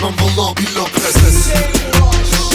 Kesmem valla billah pes